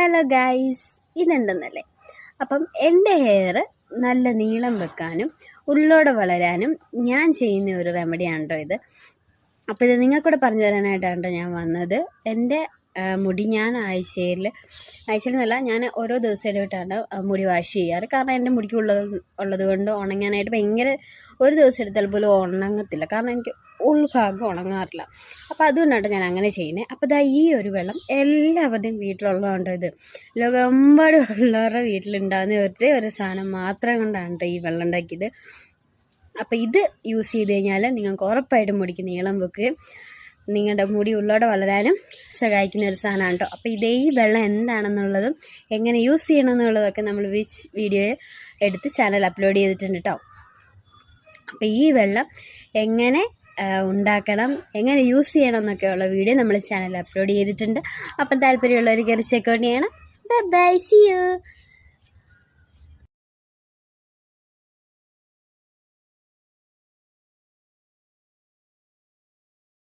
Hello guys ഇതെന്തെന്നല്ലേ അപ്പം എന്റെ hair നല്ല നീളം വെക്കാനും ഉള്ളോടെ വളരാനും ഞാൻ ചെയ്യുന്ന ഒരു റെമഡിയാണ് കേട്ടോ ഇത്. അപ്പോൾ ഇത് നിങ്ങൾക്കൂടെ പറഞ്ഞു തരാനായിട്ടാണ് ഞാൻ വന്നത്. എന്റെ മുടി ഞാൻ ആഴ്ചയിൽ ആഴ്ചയിൽ എന്നല്ല ഞാൻ ഓരോ ദിവസം ഇടവിട്ടാണ് മുടി വാഷ് ചെയ്യാറ്. കാരണം എന്റെ മുടിക്കുള്ളത് ഉള്ളത് കൊണ്ട് ഉണങ്ങാനായിട്ട് ഭയങ്കര ഒരു ദിവസം എടുത്താൽ പോലും ഉണങ്ങത്തില്ല. കാരണം എനിക്ക് ഉൾഭാഗം ഉണങ്ങാറില്ല. അപ്പോൾ അതുകൊണ്ടാണ് ഞാൻ അങ്ങനെ ചെയ്യുന്നത് അപ്പോൾ ഇതാ ഈ ഒരു വെള്ളം എല്ലാവരുടെയും വീട്ടിലുള്ളതുകൊണ്ട് ഇത് ലോകമെമ്പാടും ഉള്ളവരുടെ വീട്ടിലുണ്ടാകുന്ന ഒരേ ഒരു സാധനം മാത്രം കൊണ്ടാണ് ഈ വെള്ളം ഉണ്ടാക്കിയത്. അപ്പോൾ ഇത് യൂസ് ചെയ്ത് കഴിഞ്ഞാൽ നിങ്ങൾക്ക് ഉറപ്പായിട്ടും മുടിക്ക് നീളം വെക്കുകയും നിങ്ങളുടെ മുടി ഉള്ളോടെ വളരാനും സഹായിക്കുന്ന ഒരു സാധനമാണ് കേട്ടോ അപ്പോൾ ഇതേ ഈ വെള്ളം എന്താണെന്നുള്ളതും എങ്ങനെ യൂസ് ചെയ്യണമെന്നുള്ളതൊക്കെ നമ്മൾ വീഡിയോ എടുത്ത് ചാനൽ അപ്ലോഡ് ചെയ്തിട്ടുണ്ട് കേട്ടോ അപ്പോൾ ഈ വെള്ളം എങ്ങനെ ഉണ്ടാക്കണം. എങ്ങനെ യൂസ് ചെയ്യണം എന്നൊക്കെയുള്ള വീഡിയോ നമ്മൾ ചാനൽ അപ്ലോഡ് ചെയ്തിട്ടുണ്ട്. അപ്പം താല്പര്യമുള്ളവർ കയറി ചെക്കൗട്ട് ചെയ്യണം. By C U